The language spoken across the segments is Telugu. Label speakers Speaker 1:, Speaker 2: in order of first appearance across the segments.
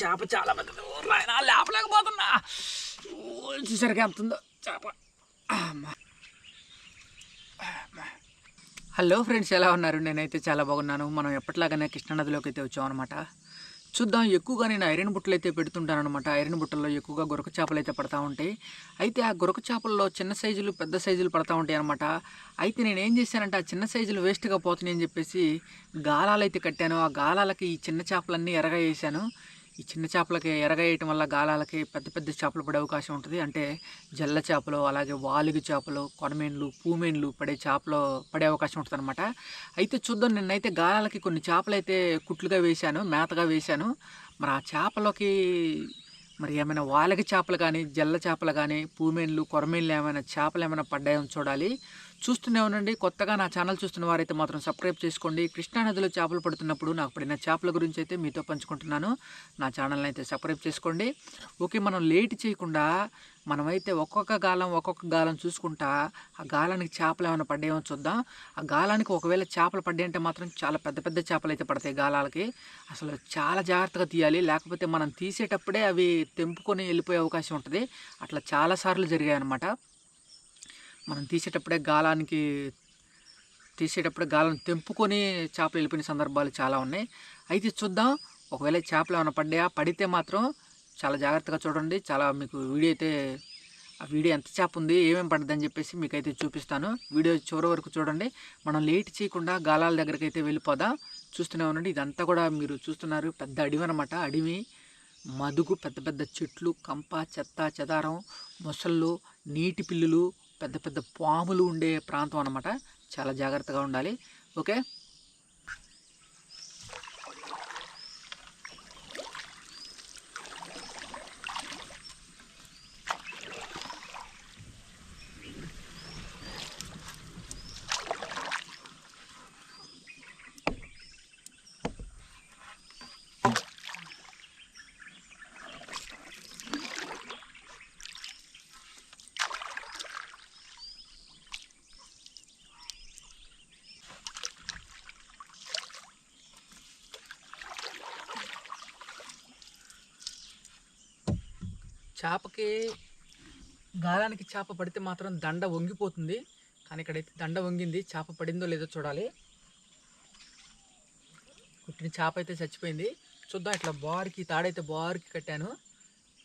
Speaker 1: చేప చాలా పెద్దది. ఓ నాయనా, లేపలేకపోతున్నా. ఓ, చూసారుగా ఎంత ఉందో చేప హలో ఫ్రెండ్స్ ఎలా ఉన్నారు? నేనైతే చాలా బాగున్నాను. మనం ఎప్పటిలాగానే కృష్ణానదిలోకి అయితే వచ్చాం అనమాట చూద్దాం. ఎక్కువగా నేను ఐరన్ బుట్టలు అయితే పెడుతుంటాను అనమాట ఐరన్ బుట్టల్లో ఎక్కువగా గొరక చేపలు అయితే పడతా ఉంటాయి. అయితే ఆ గొరక చేపల్లో చిన్న సైజులు పెద్ద సైజులు పడతా ఉంటాయి అనమాట అయితే నేను ఏం చేశానంటే ఆ చిన్న సైజులు వేస్ట్గా పోతున్నాయి అని చెప్పేసి గాలాలు అయితే కట్టాను. ఆ గాలాలకి ఈ చిన్న చేపలన్నీ ఎరగా వేసాను. ఈ చిన్న చేపలకి ఎరగేయటం వేయటం వల్ల గాలాలకి పెద్ద పెద్ద చేపలు పడే అవకాశం ఉంటుంది. అంటే జల్ల చేపలు అలాగే వాలుగు చేపలు కొనమేన్లు పూమేన్లు పడే చేపలు పడే అవకాశం ఉంటుంది అనమాట అయితే చూద్దాం నిన్నైతే గాలాలకి కొన్ని చేపలు అయితే కుట్లుగా వేశాను మేతగా వేశాను. మరి ఆ చేపలకి మరి ఏమైనా వాలకి చేపలు కానీ జల్ల చేపలు కానీ పూమేన్లు కొరమేన్లు ఏమైనా చేపలు ఏమైనా పడ్డాయో చూడాలి. చూస్తూనే ఉండండి. కొత్తగా నా ఛానల్ చూస్తున్న వారైతే మాత్రం సబ్స్క్రైబ్ చేసుకోండి. కృష్ణానదిలో చేపలు పడుతున్నప్పుడు నాకు పడిన చేపల గురించి అయితే మీతో పంచుకుంటున్నాను. నా ఛానల్ని అయితే సబ్స్క్రైబ్ చేసుకోండి. ఓకే మనం లేట్ చేయకుండా మనమైతే ఒక్కొక్క గాలం ఒక్కొక్క గాలం చూసుకుంటా ఆ గాలానికి చేపలు ఏమైనా పడ్డాయో చూద్దాం. ఆ గాలానికి ఒకవేళ చేపలు పడ్డాయంటే మాత్రం చాలా పెద్ద పెద్ద చేపలు అయితే పడతాయి గాలాలకి. అసలు చాలా జాగ్రత్తగా తీయాలి. లేకపోతే మనం తీసేటప్పుడే అవి తెంపుకొని వెళ్ళిపోయే అవకాశం ఉంటుంది. అట్లా చాలాసార్లు జరిగాయి అన్నమాట మనం తీసేటప్పుడే గాలానికి తీసేటప్పుడే గాలం తెంపుకొని చేపలు వెళ్ళిపోయిన సందర్భాలు చాలా ఉన్నాయి. అయితే చూద్దాం ఒకవేళ చేపలు ఏమైనా పడ్డాయా? పడితే మాత్రం చాలా జాగ్రత్తగా చూడండి. చాలా మీకు వీడియో అయితే ఆ వీడియో ఎంత చేప ఉంది ఏమేమి పడ్డదని చెప్పేసి మీకు అయితే చూపిస్తాను. వీడియో చివరి వరకు చూడండి. మనం లేట్ చేయకుండా గాలాల దగ్గరికి అయితే వెళ్ళిపోదాం. చూస్తూనే ఉండండి. ఇదంతా కూడా మీరు చూస్తున్నారు. పెద్ద అడవి అనమాట అడవి మదుగు పెద్ద పెద్ద చెట్లు కంప చెత్త చెదారం మొసళ్ళు నీటి పిల్లులు పెద్ద పెద్ద పాములు ఉండే ప్రాంతం అనమాట చాలా జాగ్రత్తగా ఉండాలి. ఓకే? చేపకి గాలానికి చేప పడితే మాత్రం దండ వంగిపోతుంది. కానీ ఇక్కడైతే దండ వంగింది. చేప పడిందో లేదో చూడాలి. కుట్టిన చేప అయితే చచ్చిపోయింది. చూద్దాం ఇట్లా బార్కి తాడైతే బార్కి కట్టాను.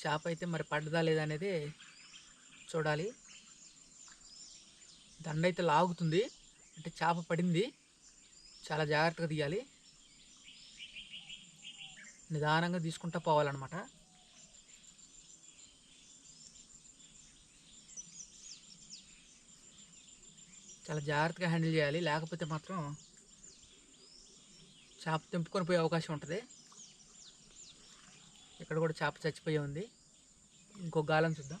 Speaker 1: చేప అయితే మరి పడ్డదా లేదా అనేది చూడాలి. దండ అయితే లాగుతుంది. అంటే చేప పడింది. చాలా జాగ్రత్తగా తీయాలి. నిదానంగా తీసుకుంటా పోవాలన్నమాట. చాలా జాగ్రత్తగా హ్యాండిల్ చేయాలి. లేకపోతే మాత్రం చేప తెంపుకొని పోయే అవకాశం ఉంటుంది. ఇక్కడ కూడా చేప చచ్చిపోయి ఉంది. ఇంకో గాలం చూద్దాం.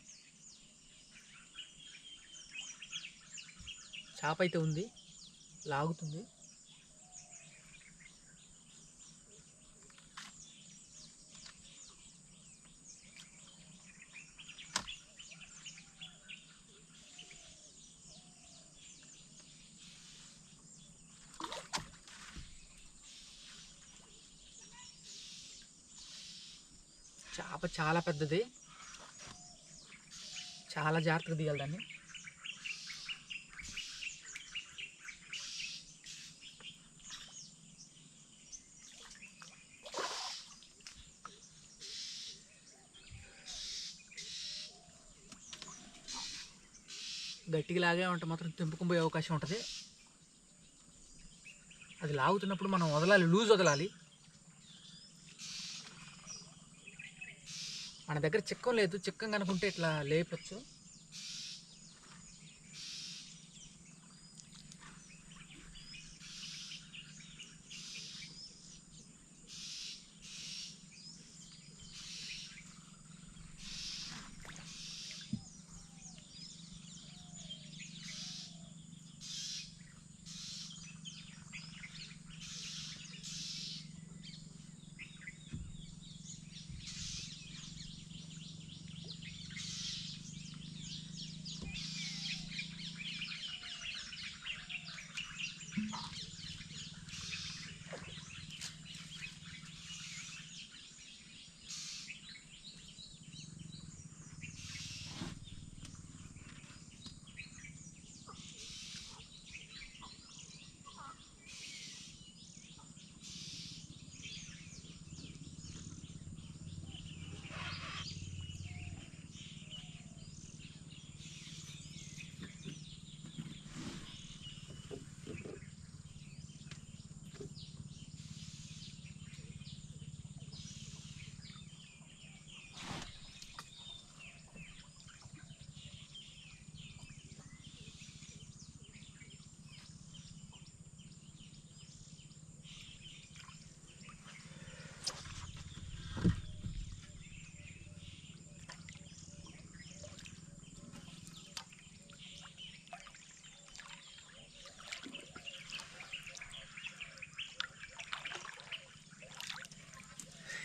Speaker 1: చేప అయితే ఉంది. లాగుతుంది. చేప చాలా పెద్దది. చాలా జాగ్రత్తగా దిగాలి దాన్ని. గట్టిగా లాగే ఉంటే మాత్రం తెంపుకుపోయే అవకాశం ఉంటుంది. అది లాగుతున్నప్పుడు మనం వదలాలి లూజ్ వదలాలి. మన దగ్గర చిక్కం లేదు. చిక్కం కనుకుంటే ఇట్లా లేపొచ్చు.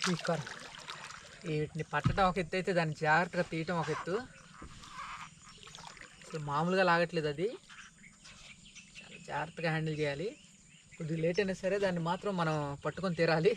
Speaker 1: తీసుకోరు వీటిని పట్టడం ఒక ఎత్తు అయితే దాన్ని జాగ్రత్తగా తీయటం ఒక ఎత్తు. అసలు మామూలుగా లాగట్లేదు అది. చాలా జాగ్రత్తగా హ్యాండిల్ చేయాలి. కొద్దిగా లేట్ అయినా సరే దాన్ని మాత్రం మనం పట్టుకొని తీరాలి.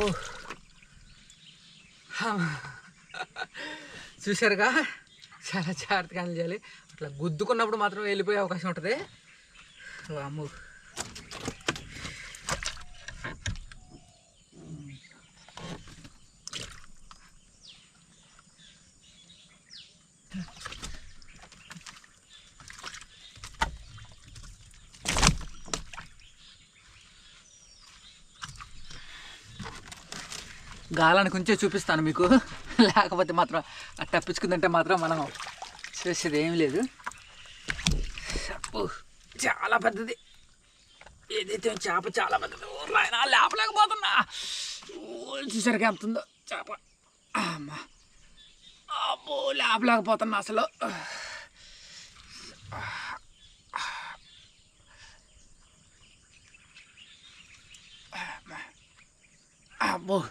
Speaker 1: ఓ. చూశారుగా? చాలా జాగ్రత్తగా హ్యాండిల్ చేయాలి అట్లా గుద్దుకున్నప్పుడు మాత్రం వెళ్ళిపోయే అవకాశం ఉంటుంది. అమ్ము గాలానికి ఉంచే చూపిస్తాను మీకు. లేకపోతే మాత్రం ఆ తప్పించుకుందంటే మాత్రం మనం చేసేది ఏం లేదు. చాలా పెద్దది. ఏదైతే చేప చాలా పెద్దది. ఊర్లైనా అయినా లేపలేకపోతున్నా. ఓ, చూసారుగా ఎంత ఉందో చేప. అమ్మా. అబ్బో లేపలేకపోతున్నా అసలు. అబ్బో.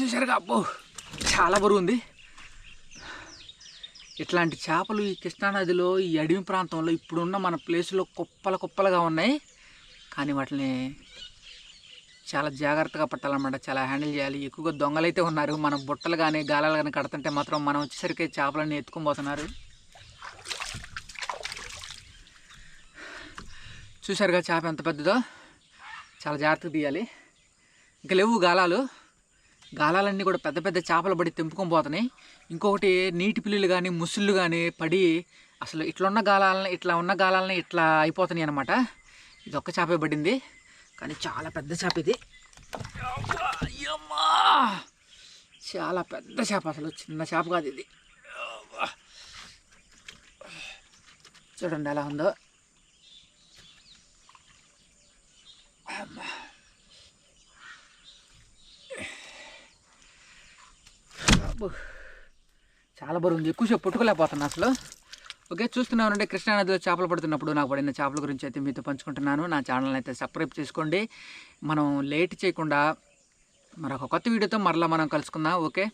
Speaker 1: చూసారుగా అబ్బో చాలా బరువు ఉంది ఇట్లాంటి చేపలు ఈ కృష్ణానదిలో ఈ అడవి ప్రాంతంలో ఇప్పుడున్న మన ప్లేస్లో కుప్పల కుప్పలుగా ఉన్నాయి. కానీ వాటిని చాలా జాగ్రత్తగా పట్టాలన్నమాట. చాలా హ్యాండిల్ చేయాలి. ఎక్కువగా దొంగలైతే ఉన్నారు. మనం బుట్టలు కానీ గాలాలు కానీ కడుతుంటే మాత్రం మనం వచ్చేసరికి చేపలన్నీ ఎత్తుకొని పోతున్నారు. చూసారుగా చేప ఎంత పెద్దదో? చాలా జాగ్రత్తగా తీయాలి. ఇంకా లేవు గాలాలు. గాలాలన్నీ కూడా పెద్ద పెద్ద చేపలు పడి తెంపుకొని పోతున్నాయి. ఇంకొకటి నీటి పిల్లులు కానీ ముసుళ్ళు కానీ పడి అసలు ఇట్లున్న ఉన్న గాలాలని ఇట్లా ఉన్న గాలాలని ఇట్లా అయిపోతున్నాయి అనమాట ఇది ఒక్క చేపే పడింది. కానీ చాలా పెద్ద చేప ఇది. చాలా పెద్ద చేప అసలు చిన్న చేప కాదు ఇది. చూడండి ఎలా ఉందో. అమ్మా. చాలా బరువు ఉంది ఎక్కువసేపు పట్టుకోలేకపోతున్నా అసలు. ఓకే చూస్తున్నానంటే కృష్ణానదిలో చేపలు పడుతున్నప్పుడు నాకు పడిన చేపల గురించి అయితే మీతో పంచుకుంటున్నాను. నా ఛానల్ అయితే సబ్స్క్రైబ్ చేసుకోండి. మనం లేట్ చేయకుండా మరొక కొత్త వీడియోతో మరలా మనం కలుసుకుందాం. ఓకే?